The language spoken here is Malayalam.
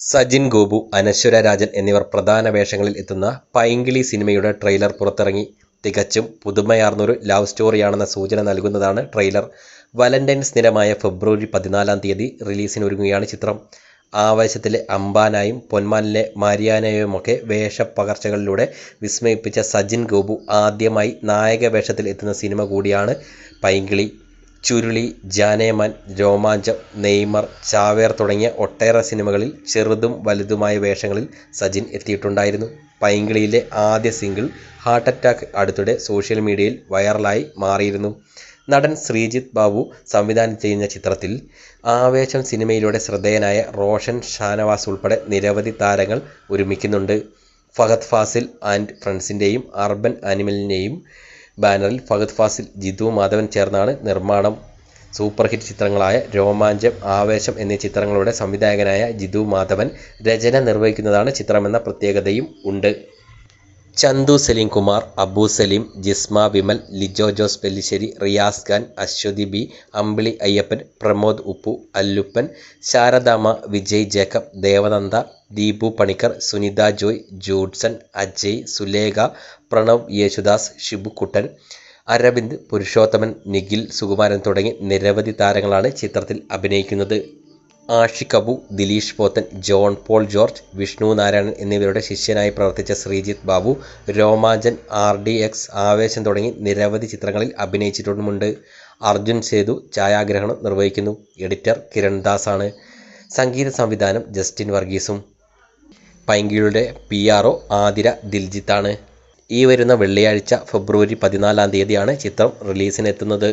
സജിൻ ഗോപു അനശ്വര രാജൻ എന്നിവർ പ്രധാന വേഷങ്ങളിൽ എത്തുന്ന പൈങ്കിളി സിനിമയുടെ ട്രെയിലർ പുറത്തിറങ്ങി. തികച്ചും പുതുമയാർന്നൊരു ലവ് സ്റ്റോറിയാണെന്ന സൂചന നൽകുന്നതാണ് ട്രെയിലർ. വാലന്റൈൻസ് ദിനമായ ഫെബ്രുവരി പതിനാലാം തീയതി റിലീസിനൊരുങ്ങുകയാണ് ചിത്രം. ആവേശത്തിലെ അംബാനായും പൊന്മാനിലെ മാരിയാനയുമൊക്കെ വേഷപ്പകർച്ചകളിലൂടെ വിസ്മയിപ്പിച്ച സജിൻ ഗോപു ആദ്യമായി നായക വേഷത്തിൽ എത്തുന്ന സിനിമ കൂടിയാണ് പൈങ്കിളി. ചുരുളി ജാനേമാൻ രോമാഞ്ചം നെയ്മർ ചാവേർ തുടങ്ങിയ ഒട്ടേറെ സിനിമകളിൽ ചെറുതും വലുതുമായ വേഷങ്ങളിൽ സജിൻ എത്തിയിട്ടുണ്ടായിരുന്നു. പൈങ്കിളിയിലെ ആദ്യ സിംഗിൾ ഹാർട്ട് അറ്റാക്ക് അടുത്തിടെ സോഷ്യൽ മീഡിയയിൽ വൈറലായി മാറിയിരുന്നു. നടൻ ശ്രീജിത്ത് ബാബു സംവിധാനം ചെയ്യുന്ന ചിത്രത്തിൽ ആവേശം സിനിമയിലൂടെ ശ്രദ്ധേയനായ റോഷൻ ഷാനവാസ് ഉൾപ്പെടെ നിരവധി താരങ്ങൾ ഒരുമിക്കുന്നുണ്ട്. ഫഹദ് ഫാസിൽ ആൻഡ് ഫ്രണ്ട്സിന്റെയും അർബൻ അനിമലിന്റെയും ബാനറിൽ ഫഹദ് ഫാസിൽ ജിതു മാധവൻ ചേർന്നാണ് നിർമ്മാണം. സൂപ്പർ ഹിറ്റ് ചിത്രങ്ങളായ രോമാഞ്ചം ആവേശം എന്നീ ചിത്രങ്ങളുടെ സംവിധായകനായ ജിതു മാധവൻ രചന നിർവഹിക്കുന്നതാണ് ചിത്രമെന്ന പ്രത്യേകതയും ഉണ്ട്. ചന്തു സലീം കുമാർ അബു സലീം ജിസ്മ വിമൽ ലിജോ ജോസ് പെല്ലിശ്ശേരി റിയാസ് ഖാൻ അശ്വതി ബി അമ്പിളി അയ്യപ്പൻ പ്രമോദ് ഉപ്പു അല്ലുപ്പൻ ശാരദാമ്മ വിജയ് ജേക്കബ് ദേവനന്ദ ദീപു പണിക്കർ സുനിത ജോയ് ജൂഡ്സൺ അജയ് സുലേഖ പ്രണവ് യേശുദാസ് ഷിബുക്കുട്ടൻ അരവിന്ദ് പുരുഷോത്തമൻ നിഖിൽ സുകുമാരൻ തുടങ്ങി നിരവധി താരങ്ങളാണ് ചിത്രത്തിൽ അഭിനയിക്കുന്നത്. ആഷിഖ് അബു ദിലീഷ് പോത്തൻ ജോൺ പോൾ ജോർജ് വിഷ്ണു നാരായണൻ എന്നിവരുടെ ശിഷ്യനായി പ്രവർത്തിച്ച Sreejith Babu Romancham R D X Aavesham തുടങ്ങി നിരവധി ചിത്രങ്ങളിൽ അഭിനയിച്ചിട്ടുമുണ്ട്. അർജുൻ സേതു ഛായാഗ്രഹണം നിർവഹിക്കുന്നു. എഡിറ്റർ കിരൺ ദാസ് ആണ് സംഗീത സംവിധാനം ജസ്റ്റിൻ വർഗീസും. പൈങ്കിയുടെ പി ആർ ഒ ആതിര ദിൽജിത്താണ്. ഈ വരുന്ന വെള്ളിയാഴ്ച ഫെബ്രുവരി പതിനാലാം തീയതിയാണ് ചിത്രം റിലീസിനെത്തുന്നത്.